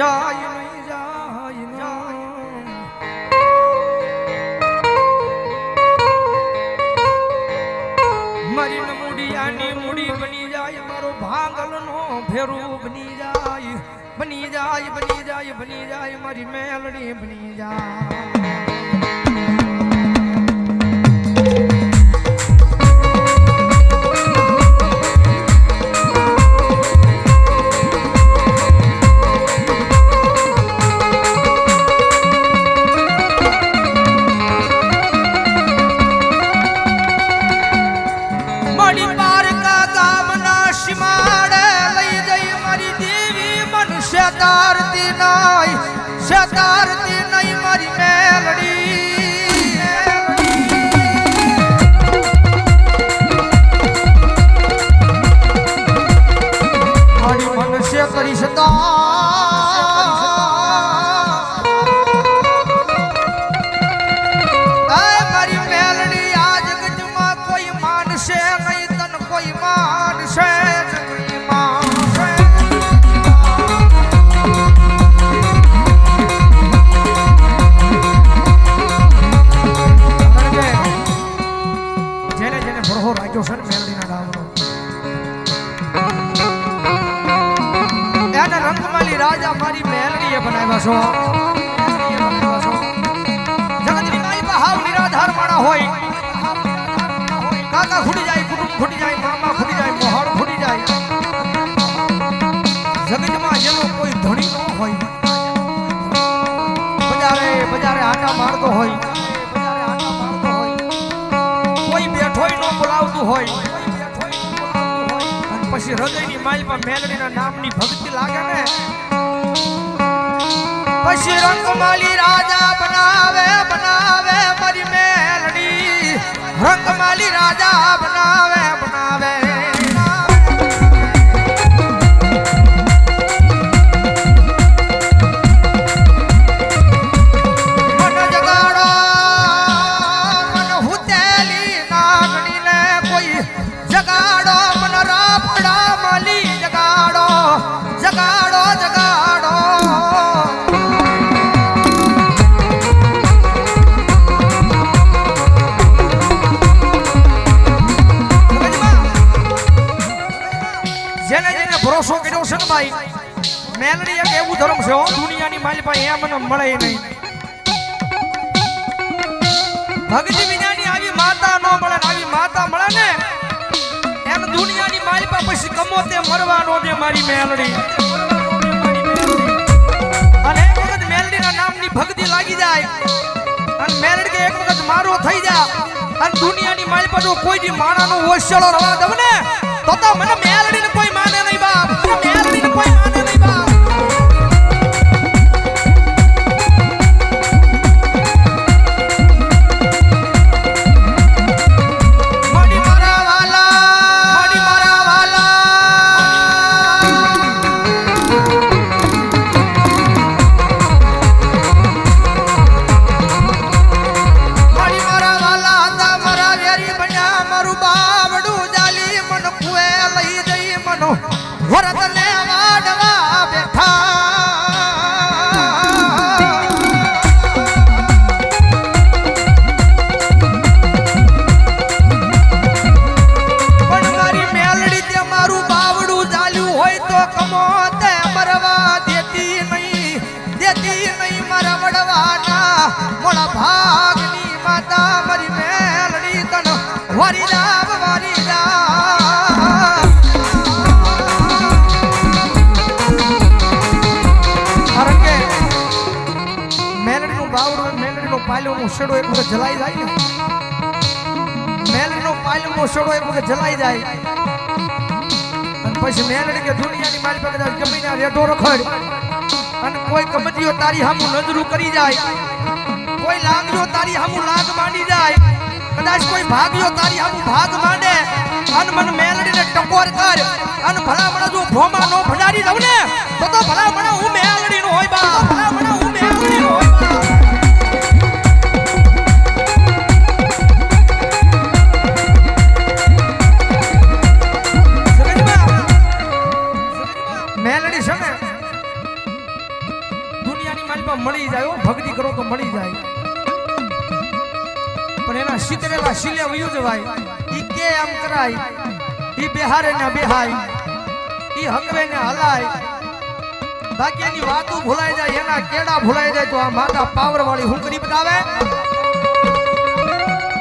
જાય નહીં જાય નહીં. મારી નમુડિયાની મૂડી બની જાય, મારો ભાંગલનો ફેરું બની જાય બની જાય બની જાય બની જાય, મારી મેલડી બની જાય. શેતારતી નાય શેતારતી નહીં મારી મેલડી. મારી મનુષ્ય કરી આ છો મેલડીએ બનાવ્યા છો જગતની માઈ બા હાવ નિરાધાર માણા હોય કાકા ખૂટી જાય કુટુંબ ખૂટી જાય મામા ખૂટી જાય મોહળ ખૂટી જાય જગતમાં જેનો કોઈ ધણી ન હોય બજારે બજારે આટા મારતો હોય બજારે આટા મારતો હોય કોઈ બેઠોય ન બોલાવતું હોય અને પછી હૃદયની માઇલ પર મેલડીના નામની ભક્તિ લાગે ને પછી રંગમાલી રાજા બનાવે બનાવે મારી મેલડી. રંગમાલી રાજા બનાવે ભાઈ મેલડી એક એવું ધર્મ છે દુનિયાની માલ ભાઈ એ મને મળે નહીં. ભગતી વિનાની આવી માતા ન મળે આવી માતા મળે ને, એમ દુનિયાની માલ પા પછી કમો તે મરવાનો દે મારી મેલડી. અને એક વખત મેલડીના નામની ભક્તિ લાગી જાય, અને મેલડી કે એક વખત મારો થઈ જા, અને દુનિયાની મારી પર કોઈ માણાનો ઓછળો રવા દઉં ને, તો તો મને મેલડીને કોઈ માને નહીં બાપ. પાલ્યોનો શેડો એક વખત જલાઈ જાય ને. મેલડીનો પાલ્યોનો શેડો એક વખત જલાઈ જાય. અને પછી મેલડી કે દુનિયાની મારી પાસે ત્યાં રેઢો રખડ. અને કોઈ કમતીઓ તારી હામુ નજરું કરી જાય. કોઈ લાગ્યો તારી હામુ લાગ માંડી જાય. કદાચ કોઈ ભાગ્યો તારી હામુ ભાગ માંડે. અને મને મેલડીને ટકોર કર. અને ભલામણા જો ભોમા નો ભંડારી દઉં ને, તો તો ભલામણા હું મેલડીનો હોય બા ભલામણા મળી જાય ભક્તિ કરો તો મળી જાય. પણ એના શીતરેલા શીલે વયું જવાય ઈ કે આમ કરાય? ઈ બિહારે ને બિહાય, ઈ હકવે ને હલાય. બાકી વાતો ભૂલાઈ જાય, એના કેડા ભૂલાઈ જાય તો આ માતા પાવર વાળી હુંકરી બતાવે.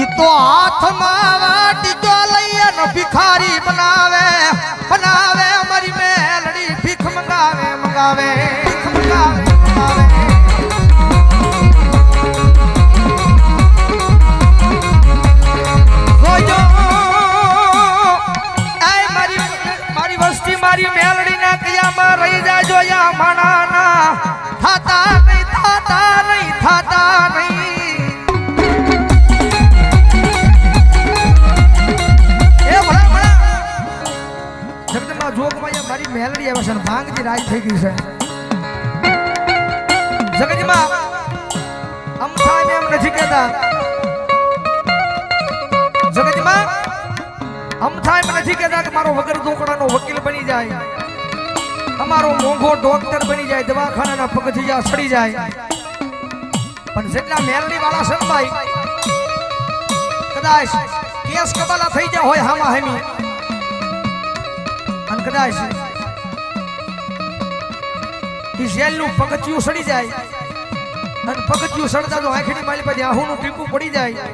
ઈ તો હાથમાં વાટીજો લઈએ ને ભિખારી બનાવે બનાવે અમારી ભીખ મંગાવે મંગાવે. મારી મેલડી ના કયામાં રહી જાજો યા માણાના. થાતા નહીં થાતા મેલડી આવે છે ને ભાંગની રાત થઈ ગઈ છે. જગદંબા અમથા એમ નથી કહેતા. જગદંબા અમથા એમ નથી કહેતા કે મારો વગર દોકડાનો વકીલ બની જાય. અમારો મોંઘો ડોક્ટર બની જાય, દવાખાનાના પગથિયા સડી જાય. પણ જેટલા મેલડી વાળા છે ભાઈ, કદાચ કેસ કબાલા થઈ જાય હોય હામા હેમી અને કદાચ ઈ જેલનું પગથિયું સડી જાય. અને પગથિયું સડતા તો આખીની માલી પાસે આહુનું ટીપું પડી જાય.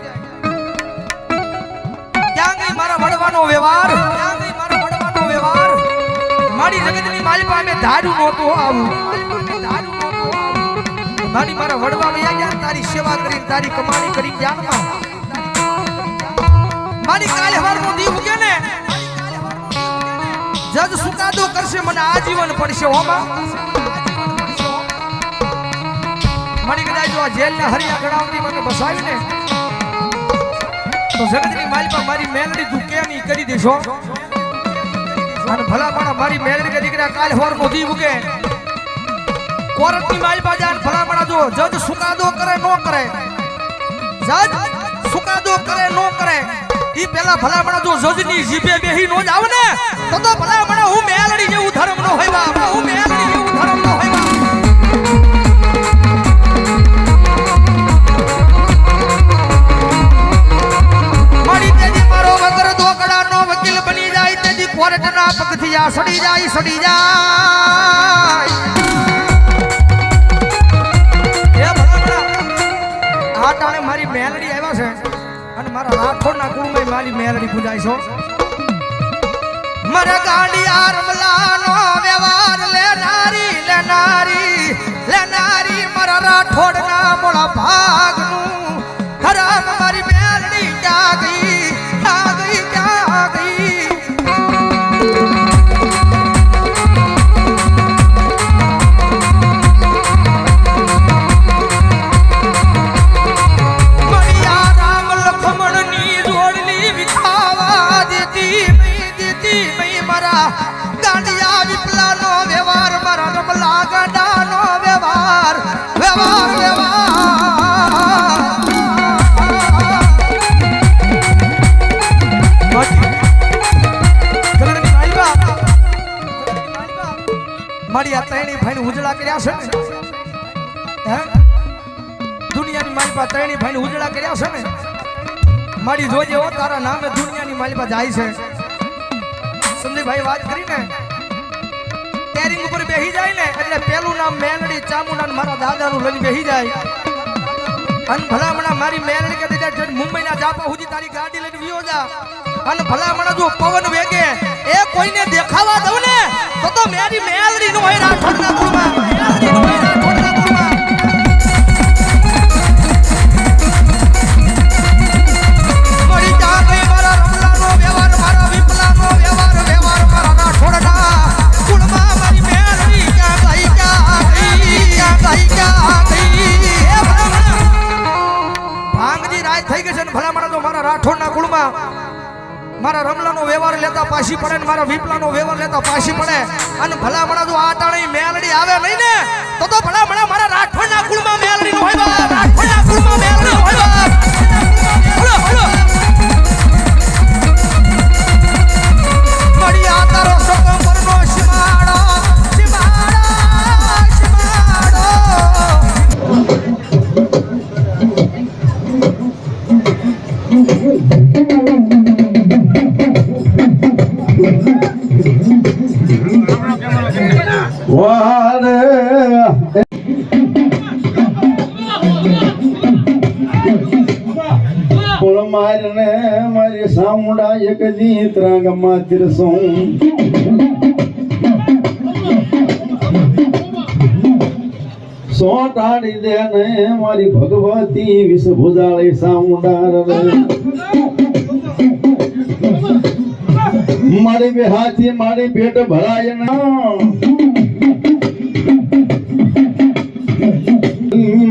ક્યાં ગઈ મારા વડવાનો વ્યવહાર? મારો વ્યવહાર? મારી જગતની માલી પાસે ધાર્યું નહોતું આવું. મારી મારા વડવા વયા ગયા તારી સેવા કરી, તારી કમાણી કરી જ્ઞાનમાં મારી કાલે હવારનો દીવ ઉગે ને? જજ સુકાદો કરશે, મને આજીવન પડશે હોમાં મારી કદાચ જો આ જેલના હરિયા ગણાવતી મને બસાવી ને તો જગતની માલિકા મારી મેલડી તું કેમ ઈ કરી દેશો? અને ભલા પણ મારી મેલડી કે દીકરા કાલ હોર દી મૂકે. કોર્ટની માલિકા જાન ભલા પણ જો જજ સુકાદો કરે નો કરે. જજ સુકાદો કરે નો કરે. ઈ પેલા ભલામણા જો જજની જીભે બેહી નો જ આવે તો તો પણ હું સડી જાય સડી જાય. મારી મેલડી આવ્યા છે અને મારા રાઠોડના કુળમાં મારી મેલડી પૂજાય છો. મારા ગાંડિયા રમલાનો વ્યવહાર લેનારી લેનારી લેનારી મારા રાઠોડના ભાગનું. હરામ મારી મેલડી ક્યાં ઉજળા કર્યા છે ને? દુનિયાની માલિપા ત્રણેય ભાઈને ઉજળા કર્યા છે ને? મારી જોજે હો તારા નામે દુનિયાની માલિપા જાય છે. સંદીપભાઈ વાત કરીને ટેરિંગ ઉપર બેહી જાય ને, એટલે પેલું નામ મેલડી, ચામુંડા મારા દાદાનું લઈને બેહી જાય. અને ભલામણા મારી મેલડી કે દીધા મુંબઈના જાપા સુધી તારી ગાડી લઈને વિયો જા. અને ભલામણા જો પવન વેગે, એ કોઈને દેખાવા દઉં ને, તો તો મેરી મેલડી નો હોય રાઠોડના કુળમાં રાત છે ને ભલામણા તો મારા રાઠોડના કુળમાં મારા રમલાનો વ્યવહાર લેતા પાછી પડે ને મારા વિપલાનો વ્યવહાર લેતા પાછી પડે અને ભલામણા જો આ તાણે મેલડી આવે નહીં ને, તો તો ભલામણા મારા રાઠોડના કુળમાં મેલડી નો હોય રાઠોડના કુળમાં મેલડી હોય મારને મારી સામુડા એક દી ત્રાગમાં તિરસું સોટાડી દે ને મારી ભગવતી વિષ ભુજાળી સામુડા મારી બે હાથી, મારી પેટ ભરાય ના.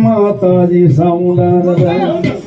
માતાજી સામુડા